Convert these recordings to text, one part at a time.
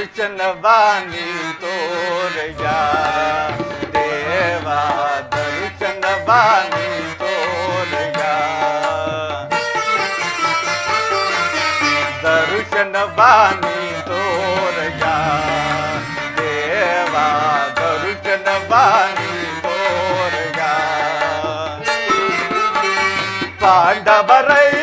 கிருஷ்ண வாணி தோரையா? தேவா தரிசன வாணி தோரையா? தரிசன வாணி தோரையா? தேவா தரிசன வாணி தோரையா? பாண்டவரை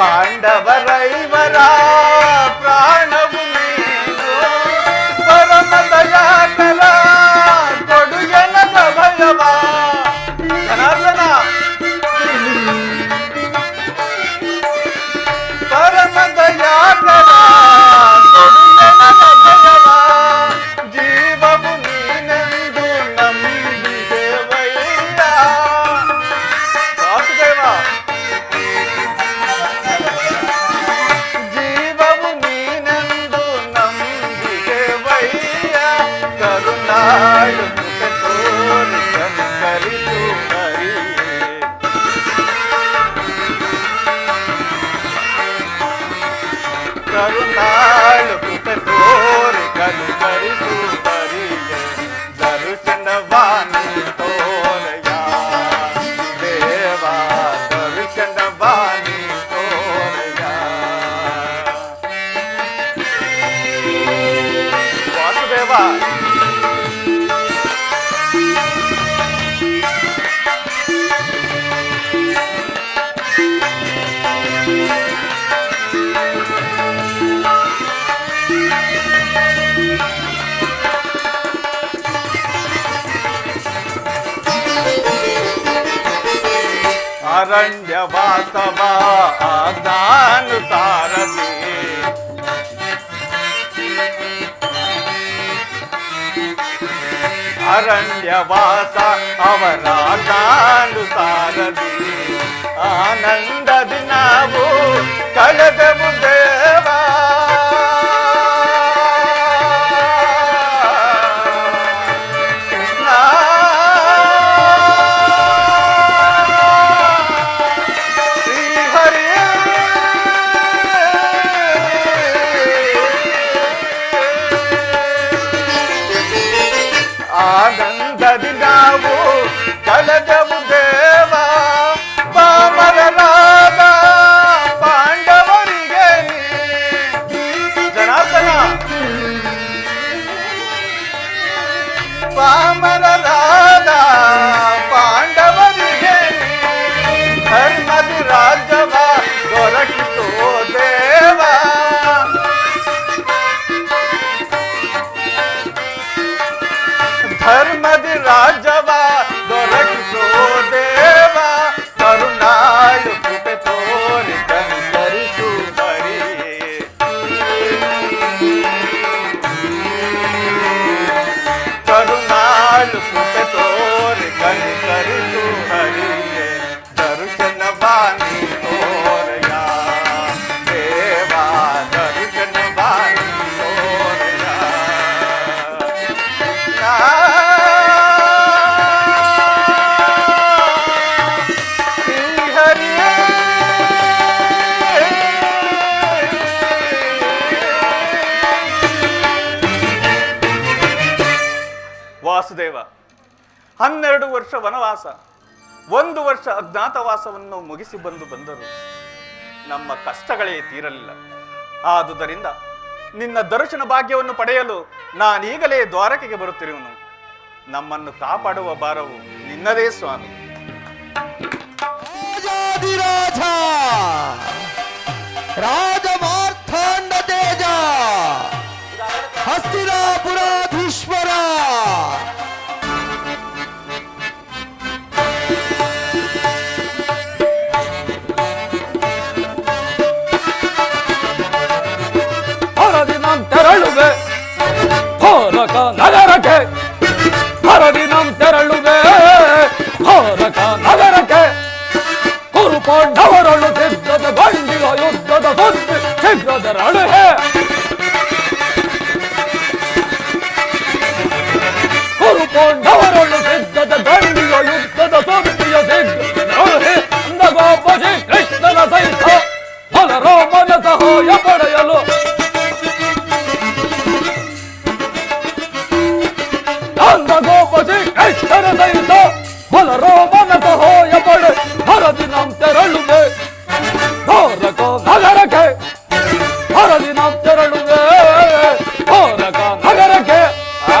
பாண்டவரைவரா பிராண అరణ్య వాసవా దాను సారథి. అరణ్య వాస అవరాగాను సారథి. ఆనందది నావు కలదము ಹನ್ನೆರಡು ವರ್ಷ ವನವಾಸ, ಒಂದು ವರ್ಷ ಅಜ್ಞಾತವಾಸವನ್ನು ಮುಗಿಸಿ ಬಂದು ಬಂದರು ನಮ್ಮ ಕಷ್ಟಗಳೇ ತೀರಲಿಲ್ಲ. ಆದುದರಿಂದ ನಿನ್ನ ದರ್ಶನ ಭಾಗ್ಯವನ್ನು ಪಡೆಯಲು ನಾನೀಗಲೇ ದ್ವಾರಕೆಗೆ ಬರುತ್ತಿರುವನು. ನಮ್ಮನ್ನು ಕಾಪಾಡುವ ಭಾರವು ನಿನ್ನದೇ ಸ್ವಾಮಿ. ರಾಜಾಧಿರಾಜ! ನಗರಕ್ಕೆ ಹರಡಿ ನಮ್ ತೆರಳುವೆ. ಹೋರಕ ನಗರಕ್ಕೆ ಕುರು ಪಾಂಡವರಳು ಸಿದ್ಧದ ಗಂಡಿಲ ಯುದ್ಧದ ಸುದ್ದಿ ಸಿದ್ಧದ ರಣಹೆ ಕುರು ಪಾಂಡವರಳು ಸಿದ್ಧದ ಗಂಡಿಲ ಯುದ್ಧದ ಸುದ್ದಿಯ ಶೀಘ್ರದ ರಣಹೆ ಅಂದಗೋಪ ಶ್ರೀ ಕೃಷ್ಣನ ಸಹಿತ ಬಲರಾಮನ ಸಹಾಯ ಪಡೆಯಲು ಬಲರಾಮನ ಸಹಾಯ ಪಡೆ ಹರದಿ ನಮ್ ತೆರಳುವೆ ಧಾರಕ ನಗರಕ್ಕೆ ಹರದಿ ನಮ್ ತೆರಳುವೆ ಧಾರಕ ನಗರಕ್ಕೆ ಆ?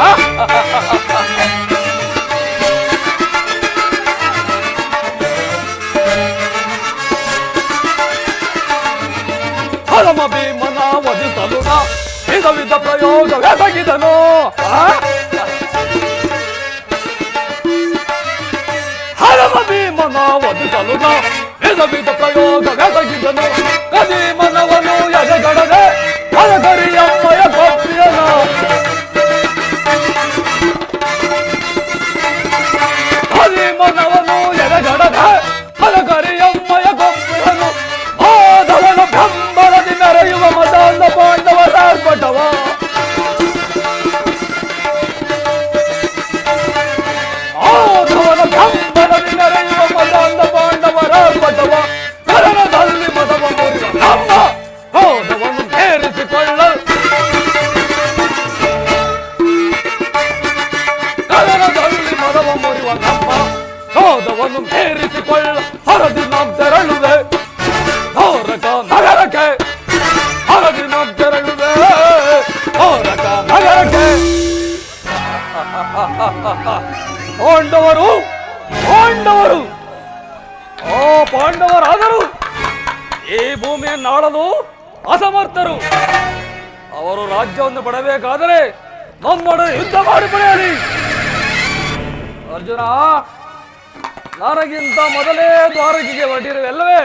ಹರಮ ಭೀಮನ ವಧಿಸಲು ನಾ ವಿಧ ವಿಧ ಪ್ರಯೋಗವೆಸಗಿದನು ಆ? ವಿಧ ವಿಧ ಪ್ರಯೋಗವೆಸಗಿದನು ಕದೀಮನವನು ಎದೆಗಡದೆ ಹರಗರಿಯಮ್ಮಯ ಏರಿಸಿಕೊಳ್ಳ ಹರದಿ ನಾವು ತೆರಳುವೆ ಹೋರಕ ನಗರಕ್ಕೆ, ಹರದಿ ನಾವು ತೆರಳುವೆ ಹೋರಕ ನಗರಕ್ಕೆ. ಪಾಂಡವರು ಪಾಂಡವರು ಆ ಪಾಂಡವರಾದರು. ಈ ಭೂಮಿಯನ್ನಾಳಲು ಅಸಮರ್ಥರು. ಅವರು ರಾಜ್ಯವನ್ನು ಪಡಬೇಕಾದರೆ ನಮ್ಮೊಡನೆ ಯುದ್ಧ ಮಾಡಿ ಪಡೆಯಲಿ. ಅರ್ಜುನ ನನಗಿಂತ ಮೊದಲೇ ದ್ವಾರಕಿಗೆ ಹೊರಟಿರುವೆಲ್ಲವೇ?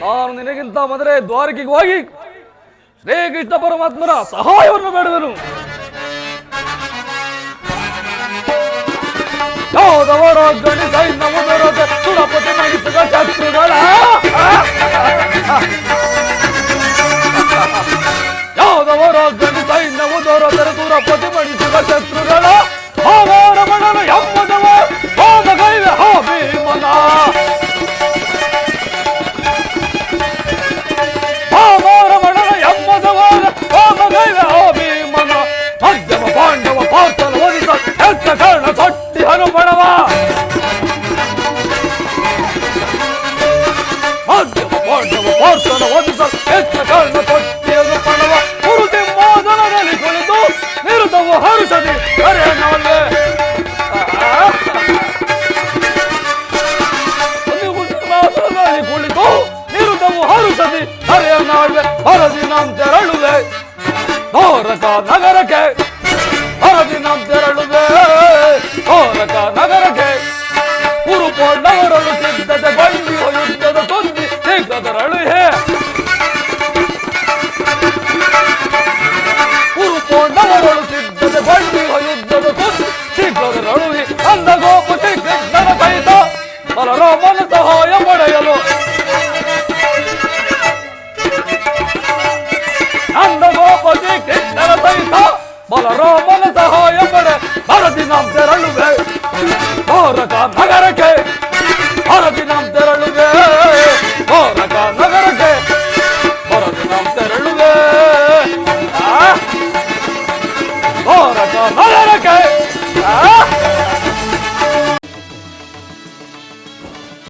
ನಾನು ನಿನಗಿಂತ ಮೊದಲೇ ದ್ವಾರಕಿಗೆ ಹೋಗಿ ಶ್ರೀಕೃಷ್ಣ ಪರಮಾತ್ಮನ ಸಹಾಯವನ್ನು ಬೇಡುವನು. ಯಾದವರ ಗಣಿತ ಸೈನ್ಯ ಮುದರದ ಸುರಪತಿ ಶತ್ರುಗಳ. ಯಾದವರ ಗಣಿತ ದೂರ ಸುರಪತಿ ಮಣಿಸುವ ಶತ್ರುಗಳ. ಹರುಷದಿ ಕರೆಯನಾಳ್ವೆ ಹರದಿ ನಮ್ ತೆರಳುವೆ ಧಾರಕ ನಗರಕ್ಕೆ. ಹರದಿ ನಮ್ ತೆರಳುವೆ ಧಾರಕ ನಗರಕ್ಕೆ. ಕುರುಕೊಂಡವರಳು ಸಿದ್ಧತೆ ಬಂದಿಯೋ ಯುದ್ಧದ ತೊಂದಿ ಶೀಘ್ರದರಳು ಹೇ. ಕುರುಕೊಂಡವರಳು ಸಿದ್ಧತೆ ಬಂದಿಯೋ ಯುದ್ಧದ ತೊಂದಿ ಶೀಘ್ರದರಳು ಹೇ. ಅಂದ ಗೋಪ ಶ್ರೀಕೃಷ್ಣನ ಸಹಿತ ಬಲರಾಮನ ಸಹಾಯ ಪಡೆಯಲು ಕೃಷ್ಣನ ಸಹಿತ ಬಲರಾಮನ ಸಹಾಯ ಪಡೆ ಹರದಿ ನಾವು ತೆರಳುವೆ ಧಾರಕ ನಗರ